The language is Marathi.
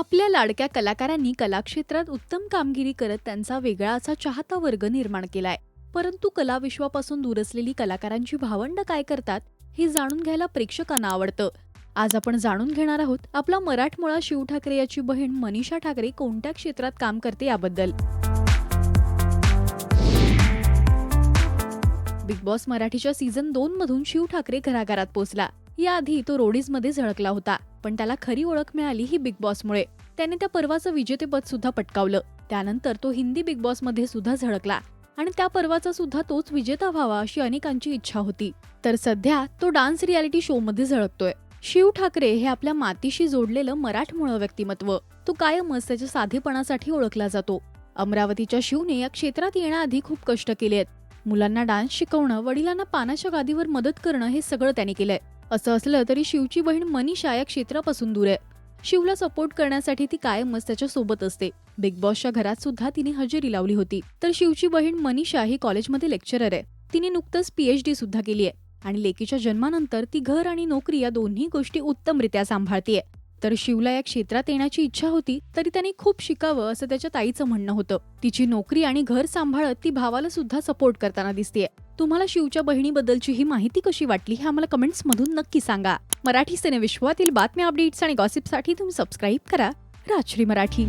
आपल्या लाडक्या कलाकारांनी कलाक्षेत्रात उत्तम कामगिरी करत त्यांचा वेगळा असा चाहता वर्ग निर्माण केलाय. परंतु कलाविश्वापासून दूर असलेली कलाकारांची भावंड काय करतात हे जाणून घ्यायला प्रेक्षकांना आवडतं. आज आपण जाणून घेणार आहोत आपला मराठमोळा शिव ठाकरे याची बहीण मनीषा ठाकरे कोणत्या क्षेत्रात काम करते याबद्दल. बिग बॉस मराठीच्या सीझन दोन मधून शिव ठाकरे घराघरात पोहोचला. याआधी तो रोडीजमध्ये झळकला होता पण त्याला खरी ओळख मिळाली ही बिग बॉसमुळे. त्याने त्या पर्वाचं विजेतेपद सुद्धा पटकावलं. त्यानंतर तो हिंदी बिग बॉसमध्ये सुद्धा झळकला आणि त्या पर्वाचा सुद्धा तोच विजेता व्हावा अशी अनेकांची इच्छा होती. तर सध्या तो डान्स रियालिटी शो मध्ये झळकतोय. शिव ठाकरे हे आपल्या मातीशी जोडलेलं मराठमोळं व्यक्तिमत्व. तो कायमच त्याच्या साधेपणासाठी ओळखला जातो. अमरावतीच्या शिवने या क्षेत्रात येण्याआधी खूप कष्ट केले आहेत मुलांना डान्स शिकवणं वडिलांना पानाच्या गादीवर मदत करणं हे सगळं त्याने केलंय. असं असलं तरी शिवची बहीण मनीषा या क्षेत्रापासून दूर आहे. शिवला सपोर्ट करण्यासाठी ती कायमच त्याच्या सोबत असते. बिग बॉसच्या घरात सुद्धा तिने हजेरी लावली होती. तर शिवची बहीण मनीषा ही कॉलेजमध्ये लेक्चरर आहे. तिने नुकतंच पीएचडी सुद्धा केली आहे. आणि लेकीच्या जन्मानंतर ती घर आणि नोकरी या दोन्ही गोष्टी उत्तमरित्या सांभाळतीये. तर शिवला या क्षेत्रात येण्याची इच्छा होती तरी त्यांनी खूप शिकावं असं त्याच्या ताईचं म्हणणं होतं. तिची नोकरी आणि घर सांभाळत ती भावाला सुद्धा सपोर्ट करताना दिसतेय. तुम्हाला शिवच्या बहिणीबद्दलची ही माहिती कशी वाटली हे आम्हाला कमेंट्समधून नक्की सांगा. मराठी सिनेविश्वातील बातम्या अपडेट्स आणि गॉसिपसाठी तुम्ही सबस्क्राईब करा. राजश्री मराठी.